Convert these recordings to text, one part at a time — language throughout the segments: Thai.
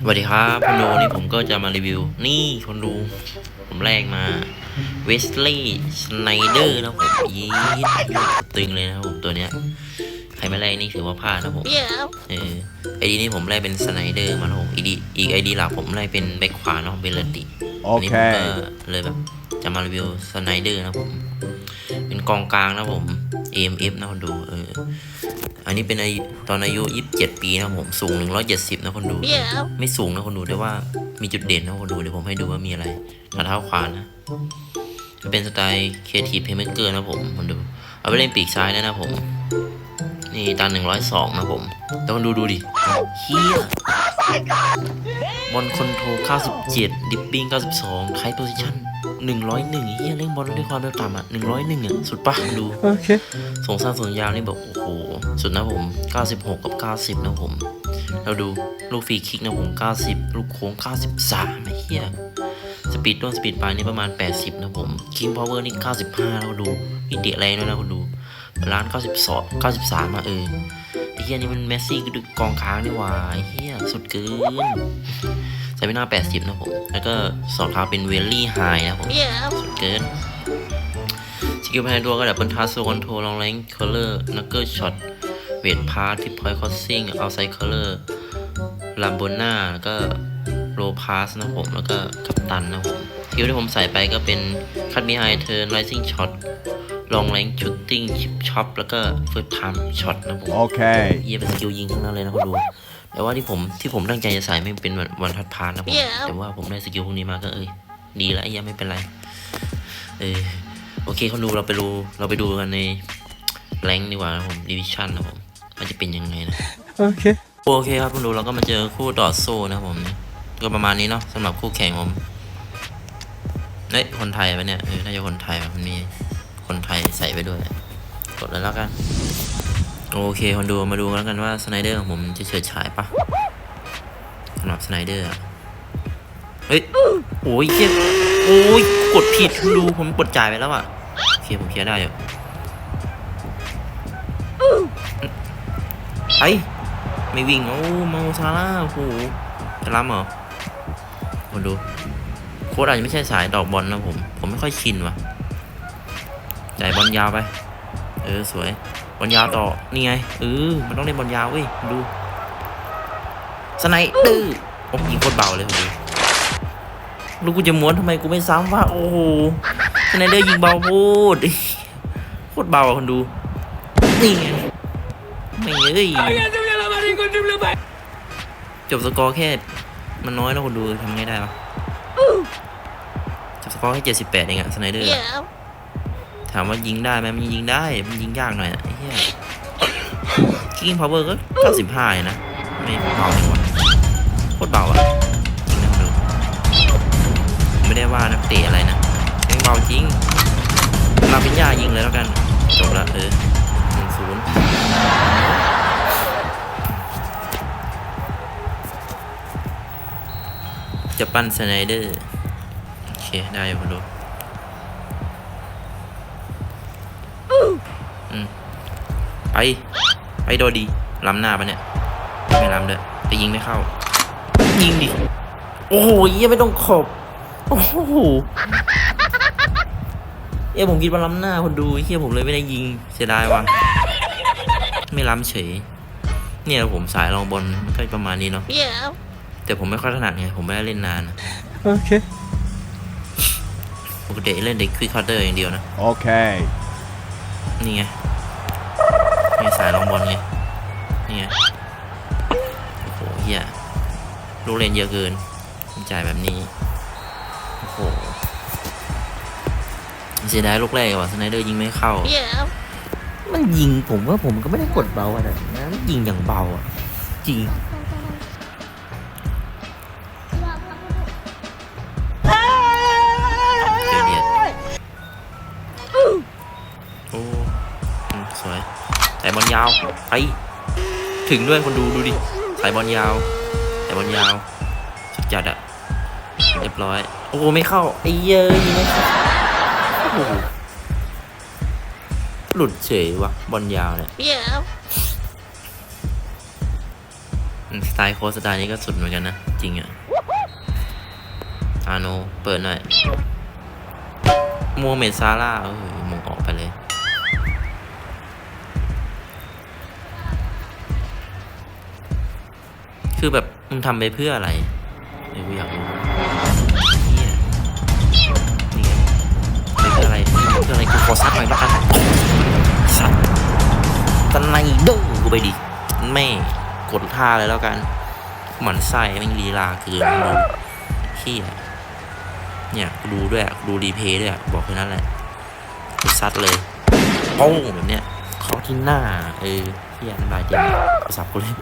สวัสดีครับคนดูนี่ผมก็จะมารีวิว นี่คนดู ผมแรกมาเวสลีย์สไนเดอร์นะผมยีดตึงเลยนะครับผมตัวเนี้ย ใครไม่แรกนี่ถือว่าพลาดนะผมเออไอดีนี้ผมแรกเป็นสไนเดอร์มานะผมอีดีอีกไอดีหลักผมแรกเป็นแบ็คขวาเนาะเบลติอันนี้ผมก็ Okay. เลยแบบจะมารีวิวสไนเดอร์นะผม เป็นกองกลางนะผม AMF นะคนดูเออ อันนี้เป็นอายุตอนอายุ 27 ปีนะผมสูง 170 นะคนดู ไม่สูงนะคนดูแต่ว่ามีจุดเด่นนะคนดูเดี๋ยวผมให้ดูว่ามีอะไรขาเท้าขวานะจะเป็นสไตล์เคทีเพย์เมเกอร์นะผมคนดู เอาไปเล่นปีกซ้ายได้นะผม นี่ตาหนึ่งร้อยสองนะผมแต่คนดูดูดิเฮีย บอลคอนโทร97 ดิปปิ้ง92 ไทโพซิชั่น101เฮียเล่นบอลด้วยความเร็วต่ำอะ101อะสุดปะดู Okay. ส่งสั้นส่งยาวนี่แบบโอ้โห สุดนะผม 96 กับ 90 นะผม เราดูลูกฟรีคิกนะผม 90 ลูกโค้ง 93ไอ้เหี้ยสปีดต้นสปีดปลายนี่ประมาณ 80 นะผมคิงพาวเวอร์นี่ 95แล้วดูมีเตะแรงด้วยนะคุณดูร้าน 92 93มาเออไอ้ เหี้ยนี่มันเมสซี่กองค้างนี่หว่าไอ้เหี้ยสุดเกินใส่ไปหน้า 80 นะผม แล้วก็สองเท้าเป็นเวลลี่ไฮนะผม สุดเกินสกิลภายในตัวก็ดับเบิลทัสโซคอนโทรลองแรงเคอร์เลอร์นักเกิลช็อตเวทพาร์ทิปพอยต์คอสซิ่งเอาไซเคอร์เลอร์ลาโบน่าแล้วก็โรพาสนะผม แล้วก็กัปตันนะผมสกิลที่ผมใส่ไปก็เป็นคัตมีไฮเทิร์นไรซิ่งช็อตลองแรงชูตติ้งชิป ช็อปแล้วก็เฟิร์สไทม์ช็อตนะผม Okay. เยี่ยเป็นสกิลยิงทั้งนั้นเลยนะคุณดูแต่ว่าที่ผมที่ผมตั้งใจจะใส่ไม่เป็นวันวันทัดพาร์ทนะผมแต่ว่าผมได้สกิลพวกนี้มาก็เอ้ยดีแล้วไอ้เหี้ยังไม่เป็นไรเออโอเคคนดูเราไปดูเราไปดูกันในแรงดีกว่านะผมดิวิชั่นนะผมมันจะเป็นยังไงนะ Okay. โอเคครับคุณดูเราก็มาเจอคู่ต่อสู้นะผมนะก็ประมาณนี้เนาะสำหรับคู่แข่งผมเอ้ยคนไทยปะเนี่ยเออน่าจะคนไทยแบบมันมีคนไทยใส่ไปด้วย กดแล้วแล้วกัน โอเคคนดูมาดูกันแล้วกันว่าสไนเดอร์ของผมจะเฉิดฉายปะสำหรับสไนเดอร์เฮ้ย โอ้ยเจ็บโอ้ย กดผิดคุณดูผมกดจ่ายไปแล้วอะโอเคผมเคลียร์ได้อยู่ไอไม่วิ่งโอ้เมาซาร่าโอ้โหจะรับเหรอมาดูโค้ดอาจจะไม่ใช่สายดอกบอลนะผม ผมไม่ค่อยชินว่ะจ่ายบอลยาวไป ออสวยบอลยาวต่อนี่ไงเออมันต้องเล่นบอลยาวเว้ยดูสไนเดอร์โอ้ยิงโคตรเบาเลยดูลูกกูจะม้วนทำไมกูไม่ซ้ำวะโอ้โหสไนเดอร์ยิงเบาพูดโคตรเบาอะคนดูนี่ไงไม่เอ้ยจบสกอร์แค่มันน้อยแล้วคนดูทำไงได้วะจบสกอร์แค่เจ็ดสิบแปดเองอะสไนเดอร์ ถามว่ายิงได้ไหมมันยิงได้ มันยิงยากหน่อยอะไอ้เหี้ยคิงพาวเวอร์ก็เก้าสิบห้านะ ไม่เบาเลยวะโคตรเบาอะจริงนะดูไม่ได้ว่านักเตะอะไรนะยังเบาจริงลาปิญญายิงเลยแล้วกัน จบละเออหนึ่งศูนย์จะปั้นสไนเดอร์ โอเค ได้อยู่มาดู อืม ไป ไปโดนดีล้ำหน้าปะเนี่ย ไม่ล้ำเด้อแต่ยิงไม่เข้า ยิงดิ โอ้โหเยี่ยไม่ต้องขอบ โอ้โหเอ้ยผมคิดว่าล้ำหน้าคนดูเฮียผมเลยไม่ได้ยิง เสียดายว่ะ ไม่ล้ำเฉย เนี่ยผมสายลองบอลก็ประมาณนี้เนาะแต่ผมไม่ค่อยถนัดไง ผมไม่ได้เล่นนานนะ Okay. ปกติเล่นเด็กควิกคัตเตอร์อย่างเดียวนะ Okay. นี่ไงนี่สายลองบอลไงนี่ไงโอ้โหเฮียลูกเล่นเยอะเกินจ่ายแบบนี้ โอ้โหเสียดายลูกแรกว่ะสไนเดอร์ยิงไม่เข้า มันยิงผมว่าผมก็ไม่ได้กดเบาอะไรนะมันยิงอย่างเบาอะจริง สวยใส่บอลยาวไปถึงด้วยคนดูดูดิใส่บอลยาวใส่บอลยาวสุดจัดอะเรียบร้อย โอ้โหไม่เข้าไอ้เย้ยยิงไม่เข้าโอ้โหหลุดเฉยวะบอลยาวเนี่ยอืสไตล์โค้ชสไตล์นี้ก็สุดเหมือนกันนะ จริงอะอาโนเปิดหน่อยมัวเมดซาร่าเออ คือแบบมึงทำไปเพื่ออะไรเออกูอยากรู้นี่นี่ไงไปเพื่ออะไรเพื่ออะไรกูขอซัดหน่อยละกันซัดตะไนเด้อกูไปดิแม่กดท่าเลยแล้วกันหมันไส้แม่งลีลาเกินมึงขี้เนี่ยกูดูด้วยกูดูรีเพย์ด้วยบอกแค่นั้นแหละกูซัดเลยโป้งแบบเนี้ยเขาที่หน้าเออเฮียน้ำลายเต็มโทรศัพท์กูเลย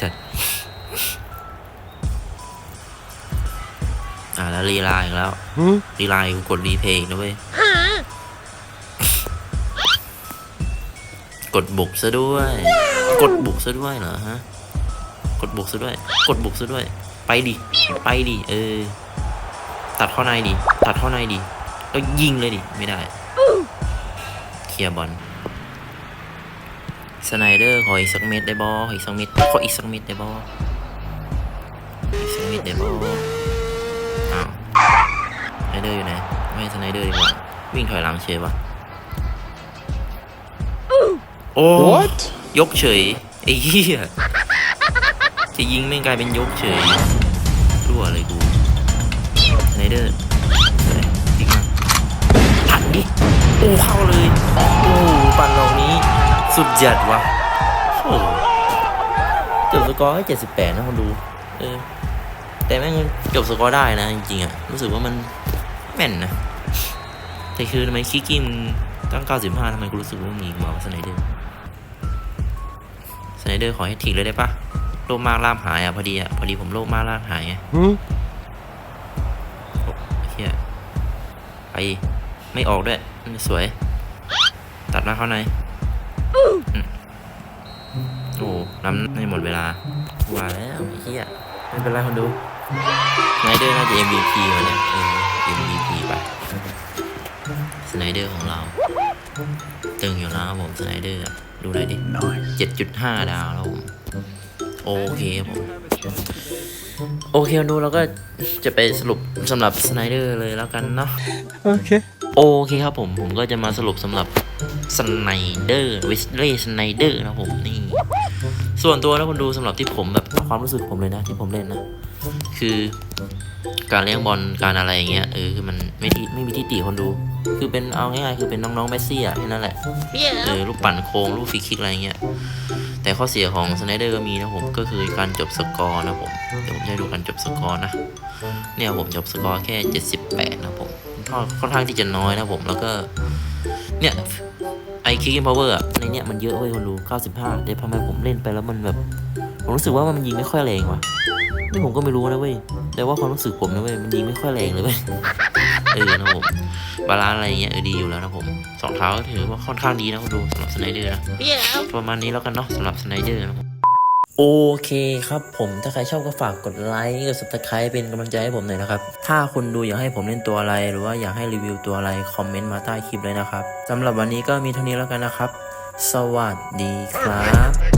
สัตว์อ่าแล้วรีไลน์อีกแล้วรีไลน์กูกดรีเพย์อีกนะเว้ยกดบุกซะด้วย กดบุกซะด้วยเหรอฮะ กดบุกซะด้วย กดบุกซะด้วย ไปดิ ไปดิ เออ ตัดเข้าในดิ ตัดเข้าในดิ แล้วยิงเลยดิ ไม่ได้ เคลียร์บอล สไนเดอร์ขออีกสักเม็ดได้บอขออีกสักเม็ดขออีกสักเม็ดได้บออีกสักเม็ดได้บออ้าวสไนเดอร์อยู่ไหนไม่สไนเดอร์ดีกว่าวิ่งถอยหลังเฉยวะโอ้ What? ยกเฉยไอ้เหี้ยจะยิงไม่งกลายเป็นยกเฉยรั่วเลยกูสไนเดอร์สวยยิงมาอัดดิโอ้เข้าเลย สุดจัดวะโอ้จบสกอร์ให้เจ็ดสิบแปดนะคนดู เออ แต่แม่งจบสกอร์ได้นะจริงๆอะรู้สึกว่ามันแม่นนะ แต่คือทำไมคิกกี้มึงตั้ง95ทำไมกูรู้สึกว่ามึงยิงมาวะสไนเดอร์สไนเดอร์ขอให้ทิ้งเลยได้ปะโลภมากล่ามหายอะพอดีอะพอดีผมโลภมากล่ามหายไง Hmm? โอ้เฮียไปไม่ออกด้วยมันสวย ตัดมาเข้าในอืม โอ้นำไม่หมดเวลาว่าแล้วไอ้เฮียไม่เป็นไรคนดูสไนเดอร์น่าจะ MVP มาเนี่ยเออ MVP ไปสไนเดอร์ของเรา ตึงอยู่แล้วครับผมสไนเดอร์อะดูเลยดิเจ็ดจุดห้าดาวแล้วผมโอเคครับผมโอเคดูเราก็จะไปสรุปสำหรับสไนเดอร์เลยแล้วกันเนาะ Okay. โอเคครับผมผมก็จะมาสรุปสำหรับ สไนเดอร์วิสเลย์สไนเดอร์นะผมนี่ ส่วนตัวนะคนดูสำหรับที่ผมแบบความรู้สึกผมเลยนะที่ผมเล่นนะ คือการเลี้ยงบอลการอะไรอย่างเงี้ยเออคือมันไม่ที่ไม่มีที่ติคนดู คือเป็นเอาง่ายๆคือเป็นน้องๆเมสซี่อะแค่นั้นแหละเออลูกปั่นโค้งลูกฟรีคิกอะไรเงี้ยแต่ข้อเสียของสไนเดอร์ก็มีนะผมก็คือการจบสกอร์นะผมเดี๋ยวผมจะให้ดูการจบสกอร์นะเนี่ยผมจบสกอร์แค่ 78 นะผมค่อนค่อนข้างที่จะน้อยนะผมแล้วก็เนี่ย ไอคิกอินพาวเวอร์ในเนี่ยมันเยอะเว้ยคนดู95 แต่ทำไมผมเล่นไปแล้วมันแบบ ผมรู้สึกว่ามันยิงไม่ค่อยแรงว่ะ นี่ผมก็ไม่รู้นะเว้ย แต่ว่าความรู้สึกผมนะเว้ย มันยิงไม่ค่อยแรงเลยเว้ย เออนะผม บาลานซ์อะไรเงี้ยเออดีอยู่แล้วนะผม สองเท้าก็ถือว่าค่อนข้างดีนะคุณดูสำหรับสไนเดอร์นะ ประมาณนี้แล้วกันเนาะสำหรับสไนเดอร์นะผม โอเคครับผมถ้าใครชอบก็ฝากกดไลค์กด subscribe เป็นกำลังใจให้ผมหน่อยนะครับ ถ้าคุณดูอยากให้ผมเล่นตัวอะไร หรือว่าอยากให้รีวิวตัวอะไร คอมเมนต์มาใต้คลิปเลยนะครับสำหรับวันนี้ก็มีเท่านี้แล้วกันนะครับ สวัสดีครับ